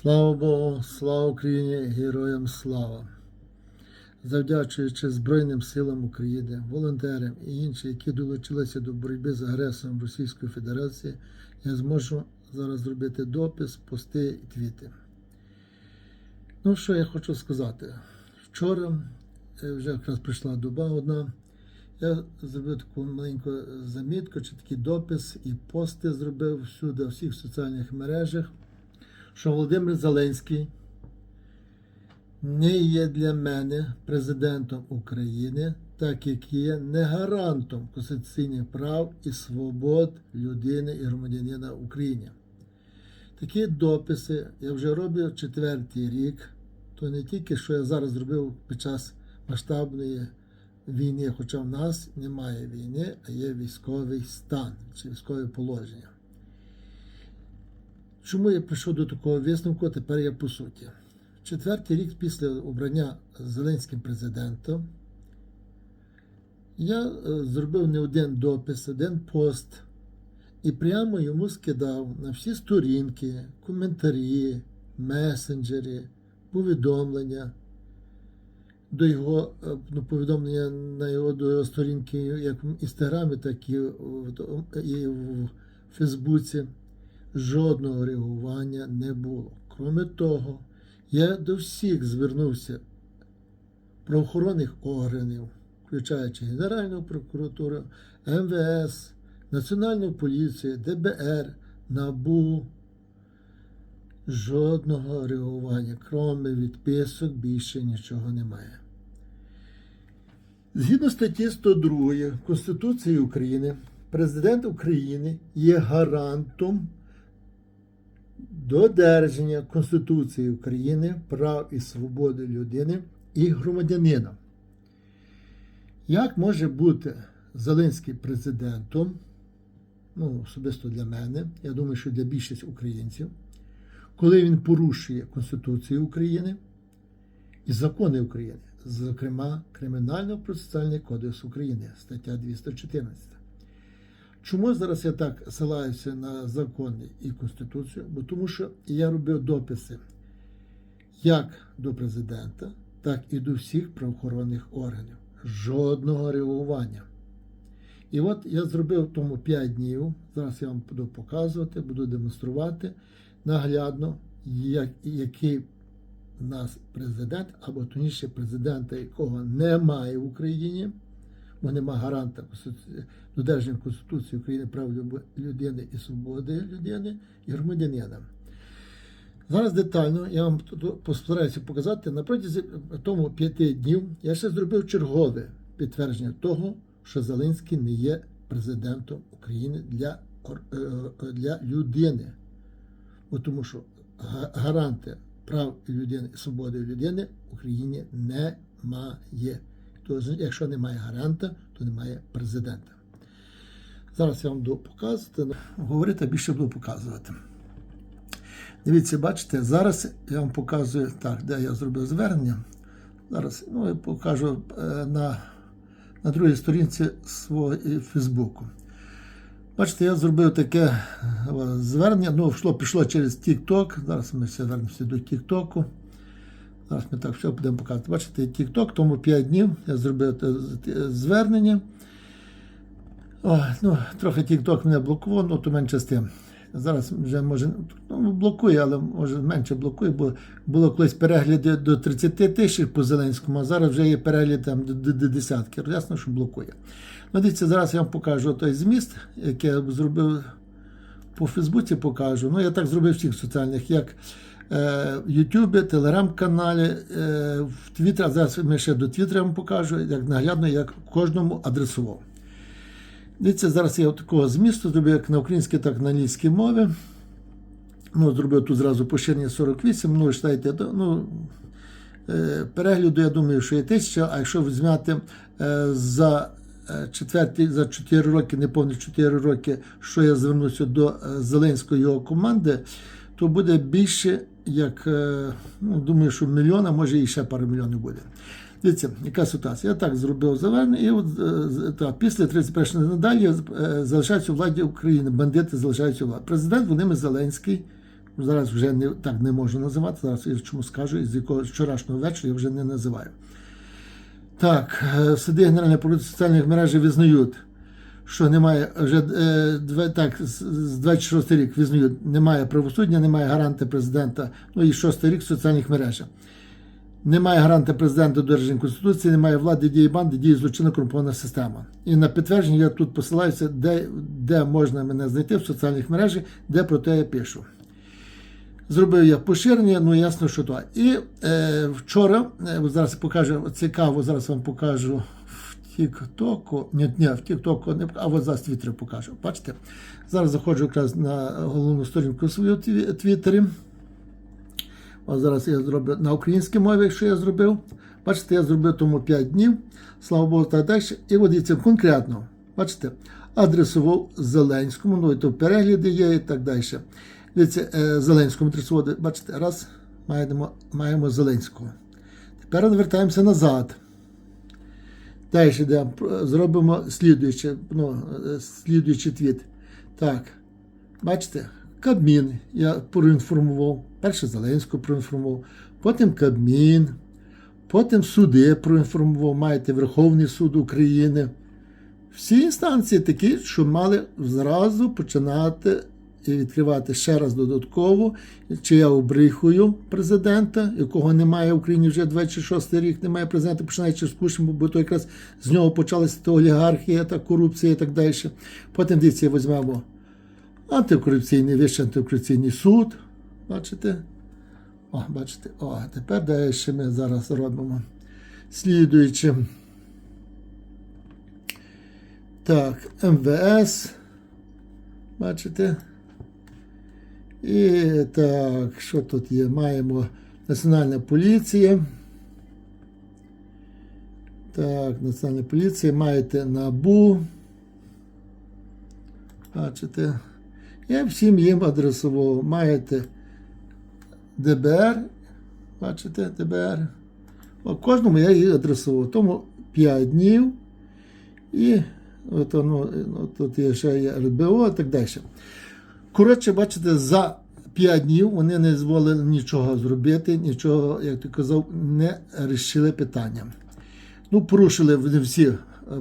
Слава Богу, слава Україні, героям слава! Завдячуючи Збройним силам України, волонтерам і іншим, які долучилися до боротьби з агресором Російської Федерації, я зможу зараз зробити допис, пости і твіти. Ну, що я хочу сказати? Вчора е, вже якраз прийшла доба одна. Я зробив таку маленьку замітку чи такий допис і пости зробив всюди, у всіх соціальних мережах що Володимир Зеленський не є для мене президентом України, так як є не гарантом конституційних прав і свобод людини і громадянина в Україні. Такі дописи я вже роблю четвертий рік. То не тільки що я зараз зробив під час масштабної війни, хоча в нас немає війни, а є військовий стан чи військове положення. Чому я прийшов до такого висновку, тепер я по суті. Четвертий рік після обрання Зеленським президентом я е, зробив не один допис, один пост і прямо йому скидав на всі сторінки, коментарі, месенджери, повідомлення до його е, ну, повідомлення на його до його сторінки, як в інстаграмі, так і в, і в Фейсбуці жодного реагування не було. Кроме того, я до всіх звернувся правоохоронних органів, включаючи Генеральну прокуратуру, МВС, Національну поліцію, ДБР, НАБУ. Жодного реагування, кроме відписок, більше нічого немає. Згідно статті 102 Конституції України, президент України є гарантом додержання Конституції України, прав і свободи людини і громадянина. Як може бути Зеленський президентом, ну, особисто для мене, я думаю, що для більшості українців, коли він порушує Конституцію України і закони України, зокрема Кримінально-процесуальний кодекс України, стаття 214. Чому зараз я так силаюся на закони і Конституцію? Бо тому що я робив дописи як до президента, так і до всіх правоохоронних органів. Жодного реагування. І от я зробив тому 5 днів. Зараз я вам буду показувати, буду демонструвати наглядно, як, який нас президент, або точніше президента, якого немає в Україні бо нема гаранта додержання Конституції України прав людини і свободи людини і громадянина. Зараз детально я вам постараюся показати на протязі тому п'яти днів я ще зробив чергове підтвердження того, що Зеленський не є президентом України для для людини. Бо тому що гаранти прав людини і свободи людини в Україні немає то якщо немає гаранта, то немає президента. Зараз я вам буду показувати, говорити більше буду показувати. Дивіться, бачите, зараз я вам показую, так, де я зробив звернення. Зараз ну, я покажу е, на на другій сторінці свого Фейсбуку. Бачите, я зробив таке е, звернення, ну, пішло, пішло через TikTok. Зараз ми все вернемося до TikTok. Зараз ми так все будемо показувати. Бачите, TikTok, тому 5 днів я зробив звернення. О, ну, Трохи TikTok мене блокував, ну то менше з тим. Зараз вже може ну, блокує, але може менше блокує, бо було колись перегляди до 30 тисяч по Зеленському, а зараз вже є перегляд там до, до, десятки. Ясно, що блокує. Ну, дивіться, зараз я вам покажу той зміст, який я зробив по Фейсбуці, покажу. Ну, я так зробив всіх соціальних, як в Ютубі, телеграм-каналі, е, в Твіттері, зараз ми ще до Твіттера вам покажу, як наглядно, як кожному адресував. Дивіться, зараз я такого змісту зробив як на українській, так і на англійській мові. Ну, Зробив тут зразу поширення 48, ну, читайте, ну, е, перегляду, я думаю, що є тисяча, а якщо взяти за четверті, за 4 роки, неповні 4 роки, що я звернувся до Зеленської його команди, то буде більше як, е, ну, думаю, що мільйона, може і ще пару мільйонів буде. Дивіться, яка ситуація. Я так зробив зелене, і от е, так, після 31 надалі е, залишаються у владі України, бандити залишаються у владі. Президент Володимир Зеленський Зараз вже не, так не можу називати. Зараз я чому скажу, з якого вчорашнього вечора я вже не називаю. Так, суди Генеральної поліції соціальних мережі визнають, що немає вже е, так, з з 26 рік визнають, немає правосуддя, немає гаранта президента. Ну і 6 рік в соціальних мережах. Немає гаранта президента додержання Конституції, немає влади дії банди, діє злочинна корумпована система. І на підтвердження я тут посилаюся, де, де можна мене знайти в соціальних мережах, де про те я пишу. Зробив я поширення, ну ясно, що то. І е, вчора, е, зараз покажу, цікаво, зараз вам покажу Тіктоку. Ні, ні, в Тіктоку не а от зараз в Твіттері покажу. Бачите? Зараз заходжу якраз на головну сторінку свою Твіттері. От зараз я зроблю на українській мові, що я зробив. Бачите, я зробив тому 5 днів. Слава Богу, так далі. І от дивіться, конкретно, бачите, адресував Зеленському, ну і то в перегляді є і так далі. Дивіться, е, Зеленському адресував, бачите, раз, маємо, маємо Зеленського. Тепер вертаємося назад. Далі йдемо, зробимо слідуюче, ну, е, слідуючий твіт. Так, бачите, Кабмін я проінформував. Перше Зеленського проінформував, потім Кабмін, потім суди проінформував, маєте Верховний суд України. Всі інстанції такі, що мали зразу починати і відкривати ще раз додатково, чи я обрихую президента, якого немає в Україні вже 26 рік, немає президента, починаючи з Кушин, бо то якраз з нього почалася та олігархія, та корупція і так далі. Потім дивіться, візьмемо антикорупційний вищий антикорупційний суд. Бачите? О, бачите, о, тепер далі ми зараз робимо. Слідуючи. Так, МВС. Бачите? І так, що тут є? Маємо Національна поліція. Так, Національна поліція. Маєте НАБУ. Бачите? Я всім їм адресував. Маєте ДБР. Бачите, ДБР. О, кожному я її адресував. Тому 5 днів. І от ну, тут є ще є РБО і так далі. Коротше, бачите, за 5 днів вони не дозволили нічого зробити, нічого, як ти казав, не рішили питання. Ну, порушили вони всі, е,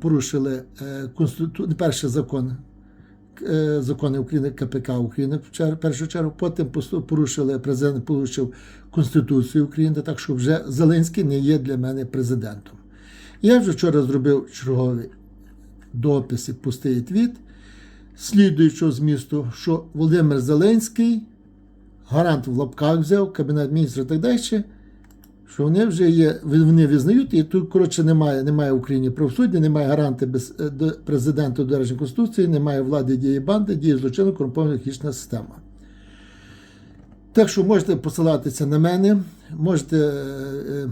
порушили е, конститу... перший закон, е, закони України, КПК України в першу чергу, потім порушили, президент порушив Конституцію України, так що вже Зеленський не є для мене президентом. Я вже вчора зробив черговий допис і пустий твіт слідуючого змісту, що Володимир Зеленський, гарант в лапках взяв, кабінет міністрів і так далі, що вони вже є, вони визнають, і тут, коротше, немає, немає в Україні правосуддя, немає гаранти без е, президента додержання Конституції, немає влади дії банди, діє злочинно корумпована хічна система. Так що можете посилатися на мене, можете е, е,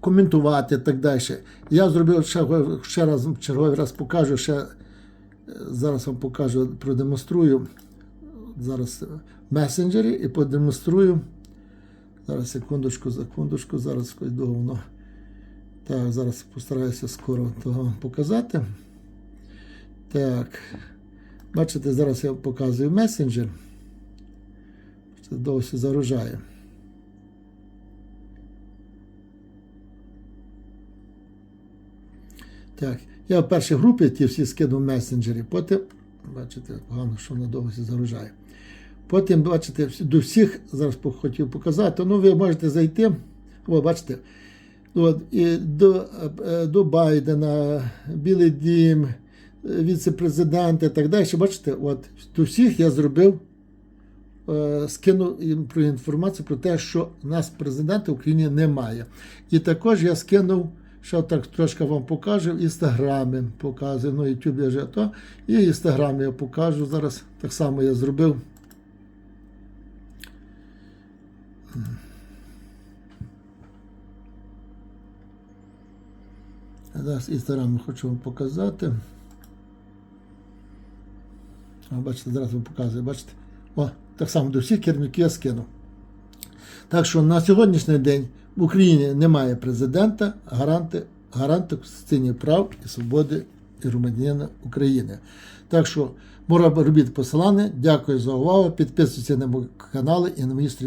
коментувати і так далі. Я зробив ще, ще раз, черговий раз покажу, ще зараз вам покажу, продемонструю зараз месенджері і продемонструю. Зараз секундочку, секундочку, зараз довго. Так, зараз постараюся скоро того показати. Так. Бачите, зараз я показую месенджер. Це досі загружає. Так, я в першій групі ті всі скинув месенджері, потім, бачите, погано, що воно довго загружає. Потім, бачите, до всіх зараз хотів показати. Ну, ви можете зайти. О, бачите, от, і до, е, до Байдена, Білий Дім, е, віце-президента і так далі. Бачите, от, до всіх я зробив, е, скинув їм про інформацію про те, що нас президента в Україні немає. І також я скинув. Ще так трошки вам покажу в інстаграмі, показую, ну, YouTube я вже то. І в інстаграмі я покажу. Зараз так само я зробив. Зараз інстаграм хочу вам показати. О, бачите, зараз вам показую, бачите? О, так само до всіх керівників я скину. Так що на сьогоднішній день в Україні немає президента, гаранти, гаранти конституційних прав і свободи і громадянина України. Так що Мора робіт посилання. Дякую за увагу. Підписуйтесь на мої канали і на мої сторінки.